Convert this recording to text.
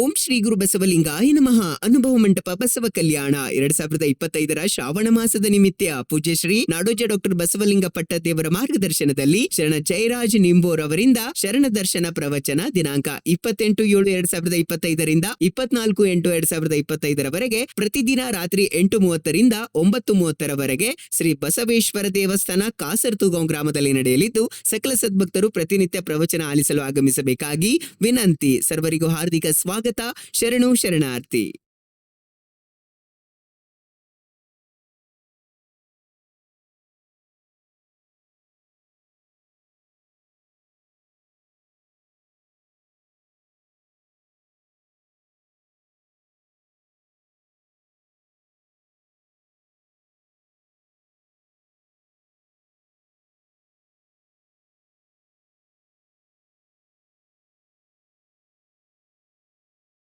ಓಂ ಶ್ರೀ ಗುರು ಬಸವಲಿಂಗಾಯ ನಮಃ. ಅನುಭವ ಮಂಟಪ ಬಸವ ಕಲ್ಯಾಣ. ಎರಡ್ ಸಾವಿರದ ಇಪ್ಪತ್ತೈದರ ಶ್ರಾವಣ ಮಾಸದ ನಿಮಿತ್ತ ಪೂಜೆ ಶ್ರೀ ನಾಡೋಜ ಡಾಕ್ಟರ್ ಬಸವಲಿಂಗ ಪಟ್ಟದೇವರ ಮಾರ್ಗದರ್ಶನದಲ್ಲಿ ಶರಣ ಜಯರಾಜ್ ನಿಂಬೋರ್ ಅವರಿಂದ ಶರಣ ದರ್ಶನ ಪ್ರವಚನ ದಿನಾಂಕ ಇಪ್ಪತ್ತೆಂಟು ಏಳು ಎರಡ್ ಸಾವಿರದ ಇಪ್ಪತ್ತೈದರಿಂದ ಇಪ್ಪತ್ನಾಲ್ಕು ಎಂಟು ಎರಡ್ ಸಾವಿರದ ಇಪ್ಪತ್ತೈದರವರೆಗೆ ಪ್ರತಿದಿನ ರಾತ್ರಿ ಎಂಟು ಮೂವತ್ತರಿಂದ ಒಂಬತ್ತು ಮೂವತ್ತರವರೆಗೆ ಶ್ರೀ ಬಸವೇಶ್ವರ ದೇವಸ್ಥಾನ ಕಾಸರ್ತುಗಾಂವ್ ಗ್ರಾಮದಲ್ಲಿ ನಡೆಯಲಿದ್ದು, ಸಕಲ ಸದ್ಭಕ್ತರು ಪ್ರತಿನಿತ್ಯ ಪ್ರವಚನ ಆಲಿಸಲು ಆಗಮಿಸಬೇಕಾಗಿ ವಿನಂತಿ. ಸರ್ವರಿಗೂ ಹಾರ್ದಿಕ ಸ್ವಾಗತ. ಶರಣು ಶರಣಾರ್ಥಿ